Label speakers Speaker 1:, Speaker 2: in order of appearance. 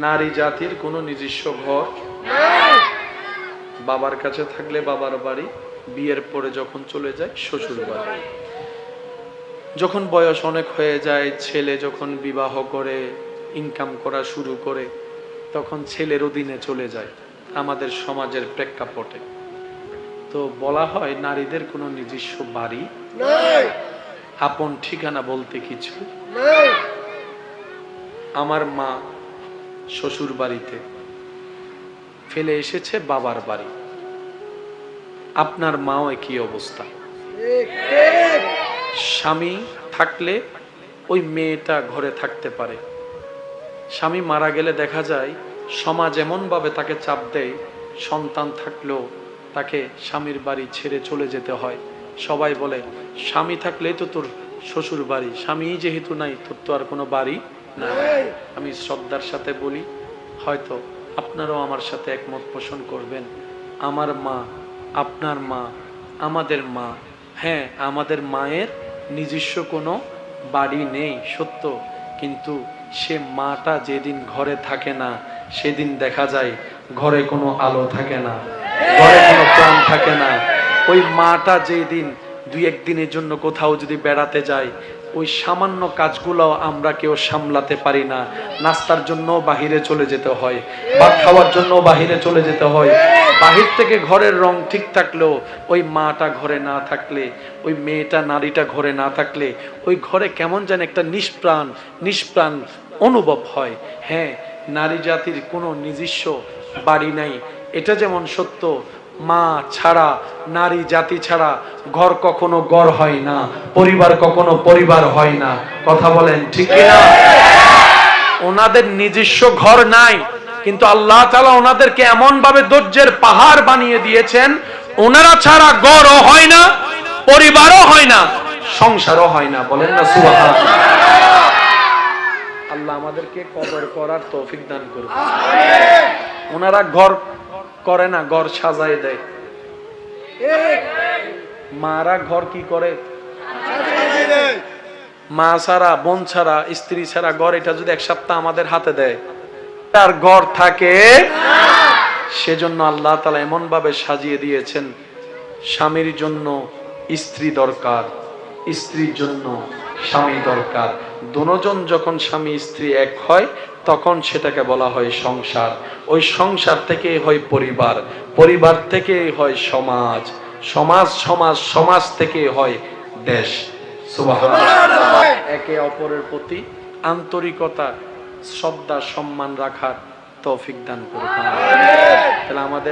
Speaker 1: নারী জাতির কোনো নিজস্ব ঘর? বাবার কাছে থাকলে বাবার বাড়ি বিয়ের পরে যখন চলে যায় শ্বশুর বাড়ি। যখন বয়স অনেক হয়ে যায় ছেলে যখন বিবাহ করে ইনকাম করা শুরু করে তখন ছেলের অধীনে চলে যায় আমাদের সমাজের প্রেক্ষাপটে। তো বলা হয় নারীদের কোনো নিজস্ব বাড়ি? আপন ঠিকানা বলতে কিছু? আমার মা শ্বশুর বাড়িতে ফেলে এসেছে বাবার বাড়ি। আপনার মাও একই অবস্থা। স্বামী থাকলে ওই মেয়েটা ঘরে থাকতে পারে। স্বামী মারা গেলে দেখা যায়, সমাজ এমনভাবে তাকে চাপ দেয়, সন্তান থাকলেও তাকে স্বামীর বাড়ি ছেড়ে চলে যেতে হয়। সবাই বলে, স্বামী থাকলেই তো তোর শ্বশুর বাড়ি স্বামী যেহেতু নাই, তোর তো আর কোনো বাড়ি না আমি শ্রদ্ধার সাথে বলি, হয়তো আপনারাও আমার সাথে একমত পোষণ করবেন। আমার মা, আপনার মা, আমাদের মা হ্যাঁ আমাদের মায়ের নিজস্ব কোনো বাড়ি নেই, সত্য। কিন্তু সে মাটা যেদিন ঘরে থাকে না, সেদিন দেখা যায় ঘরে কোনো আলো থাকে না, ঘরে কোনো প্রাণ থাকে না। ওই মাটা যেদিন দুই একদিনের জন্য কোথাও যদি বেড়াতে যায় ওই সামান্য কাজগুলো আমরা কেউ সামলাতে পারি না। নাস্তার জন্য বাহিরে চলে যেতে হয়, ভাত খাওয়ার জন্য বাহিরে চলে যেতে হয়। বাহির থেকে ঘরের রং ঠিক থাকলেও ওই মাটা ঘরে না থাকলে, ওই মেয়েটা, নারীটা ঘরে না থাকলে, ওই ঘরে কেমন যেন একটা নিষ্প্রাণ নিষ্প্রাণ অনুভব হয়। হ্যাঁ নারী জাতির কোনো নিজস্ব বাড়ি নাই। এটা যেমন সত্য মা ছাড়া নারী জাতি ছাড়া ঘর কখনো গড় হয় না পরিবার কখনো পরিবার হয় না। কথা বলেন ঠিক না ওনাদের নিজস্ব ঘর নাই কিন্তু আল্লাহ তালা ওনাদেরকে এমন ভাবে ধৈর্যের পাহাড় বানিয়ে দিয়েছেন ওনারা ছাড়া গড়ও হয় না পরিবারও হয় না সংসারও হয় না। বলেন না সুবাহ আল্লাহ আমাদেরকে কবর করার তৌফিক দান করুন। ওনারা ঘর করে না, ঘর সাজায় দেয়। মারা ঘর কি করে? মা ছাড়া, বোন ছাড়া, স্ত্রী ছাড়া ঘর, এটা যদি এক সপ্তাহ আমাদের হাতে দেয়, তার ঘর থাকে। সেজন্য আল্লাহ তালা এমন ভাবে সাজিয়ে দিয়েছেন, স্বামীর জন্য স্ত্রী দরকার, স্ত্রীর জন্য স্বামী দরকার। দুজন যখন স্বামী, স্ত্রী এক হয়, তখন সেটাকে বলা হয় সংসার। ওই সংসার থেকে হয় পরিবার। পরিবার থেকে হয় সমাজ। সমাজ সমাজ সমাজ থেকে হয় দেশ। একে অপরের প্রতি আন্তরিকতা, শ্রদ্ধা, সম্মান রাখার তৌফিক দান করুন। তাহলে আমাদের